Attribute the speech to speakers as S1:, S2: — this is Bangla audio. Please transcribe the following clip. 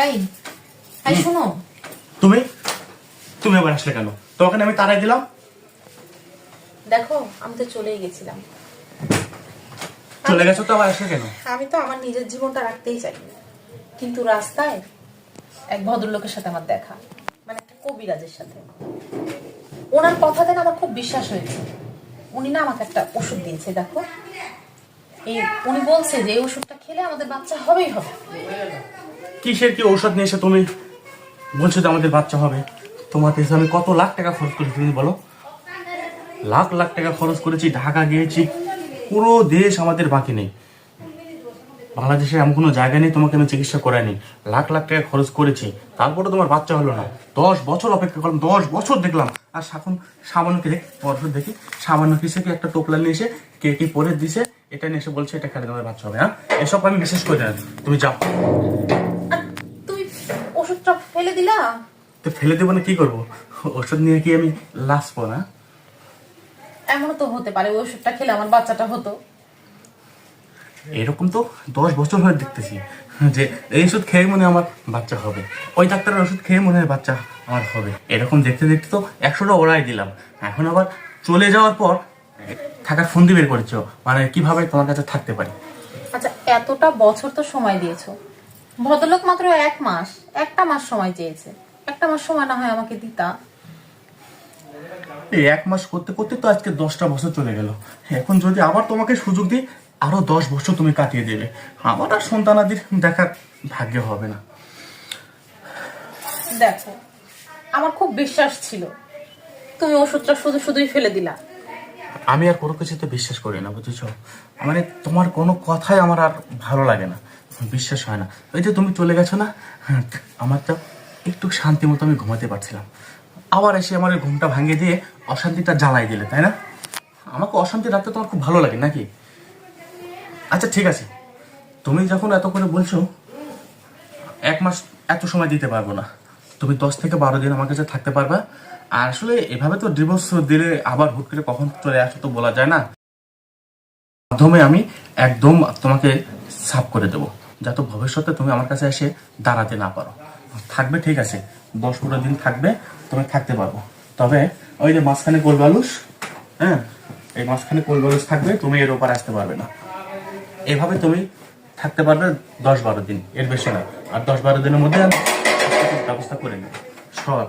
S1: এই এই শোনো।
S2: তুমি? তুমি আবার আসলে কেন? তোমাকে আমি তারাই দিলাম?
S1: দেখো আমি তো চলেই গেছিলাম।
S2: চলে গেছো তো আবার আসলে কেন?
S1: আমি তো আমার নিজের জীবনটা রাখতেই চাই কিন্তু রাস্তায় এক ভদ্রলোকের সাথে আমার দেখা মানে একটা কবিরাজের সাথে। ওনার কথাতে না আমার খুব বিশ্বাস হয়েছে। উনি না আমাকে একটা ওষুধ দিয়েছে দেখো। এই উনি বলছে যে এই ওষুধটা খেলে আমাদের বাচ্চা হবেই হবে।
S2: কিসের কি ঔষধ নিয়ে এসে তুমি? বলছো যে আমাদের বাচ্চা হবে। তোমার পেছনে আমি কত লাখ টাকা খরচ করেছি তুমি বলো? লাখ লাখ টাকা খরচ করেছি, ঢাকা গিয়েছি, পুরো দেশ আমাদের বাকি নেই। বাংলাদেশে এমন কোনো জায়গা নেই, তোমাকে আমি চিকিৎসা করাইনি। লাখ লাখ টাকা খরচ করেছি তারপরে তোমার বাচ্চা হলো না। দশ বছর অপেক্ষা করলাম, দশ বছর দেখলাম। আর এখন সামান্য কে বছর দেখি, সামান্য কিসে কি একটা টোপলা নিয়ে এসে কে কি পরে দিছে এটা নিয়ে এসে বলছে এটা খেলে তোমার বাচ্চা হবে হ্যাঁ? এসব আমি বিশেষ করি না। তুমি যাও।
S1: তুমি ওষুধটা ফেলে দিলা?
S2: তো ফেলে দেবো না কি করব? ওষুধ নিয়ে কি আমি লাসবো না?
S1: এমনও তো হতে পারে ওষুধটা খেলে আমার বাচ্চাটা হতো।
S2: এরকম তো দশ বছর হয়ে দেখতেছি যে এই ওষুধ খেয়ে মনে আমার বাচ্চা হবে। ওই ডাক্তারের ওষুধ খেয়ে মনে হয় বাচ্চা আমার হবে। এরকম দেখতে দেখতে তো একশোটা ওড়াই দিলাম। এখন আবার চলে যাওয়ার পর থাকার ফন্দি বের করেছ মানে কীভাবে তোমার কাছে থাকতে পারি?
S1: আচ্ছা এতটা বছর তো সময় দিয়েছ। ভদ্রলোক মাত্র এক মাস একটা মাস সময় চেয়েছে। একটা মাস সময় না হয় আমাকে দিতা।
S2: এই এক মাস করতে করতে তো আজকে দশটা বছর চলে গেল। এখন যদি আবার তোমাকে সুযোগ দিই আরও দশ বছর তুমি কাটিয়ে দেবে। আমার আর সন্তানাদির দেখার ভাগ্য হবে না।
S1: দেখো আমার খুব বিশ্বাস ছিল। তুমি ওষুধটা শুধু শুধুই ফেলে দিলা।
S2: আমি আর কোনো কিছুতে বিশ্বাস করি না, বুঝেছ? মানে তোমার কোনো কথাই আমার আর ভালো লাগে না। বিশ্বাস হয় না। ওই যে তুমি চলে গেছো না, আমার তো একটু শান্তি মতো আমি ঘুমাতে পারছিলাম। আবার এসে আমার ঘুমটা ভাঙিয়ে দিয়ে অশান্তিটা জ্বালাই দিলে, তাই না? আমাকে অশান্তি রাখতে তোমার খুব ভালো লাগে নাকি? আচ্ছা ঠিক আছে। তুমি যখন এত করে বলছো, এক মাস এত সময় দিতে পারব না। তুমি দশ থেকে বারো দিন আমার কাছে থাকতে পারবা। আর আসলে এভাবে তো ডিভোর্স দিলে আবার হুট করে কখন চলে আসো তো বলা যায় না। মাধ্যমে আমি একদম তোমাকে সাফ করে দেবো। যাতে ভবিষ্যতে তুমি আমার কাছে এসে দাঁড়াতে না পারো। থাকবে ঠিক আছে, দশ পনেরো দিন থাকবে, তুমি থাকতে পারব। তবে ওই যে মাঝখানে কোল বালুস হ্যাঁ এই মাঝখানে কোল বালুস থাকবে, তুমি এর ওপর আসতে পারবে না। এভাবে তুমি থাকতে পারবে দশ বারো দিন, এর বেশি না। আর দশ বারো দিনের মধ্যে ব্যবস্থা করে নেয় সব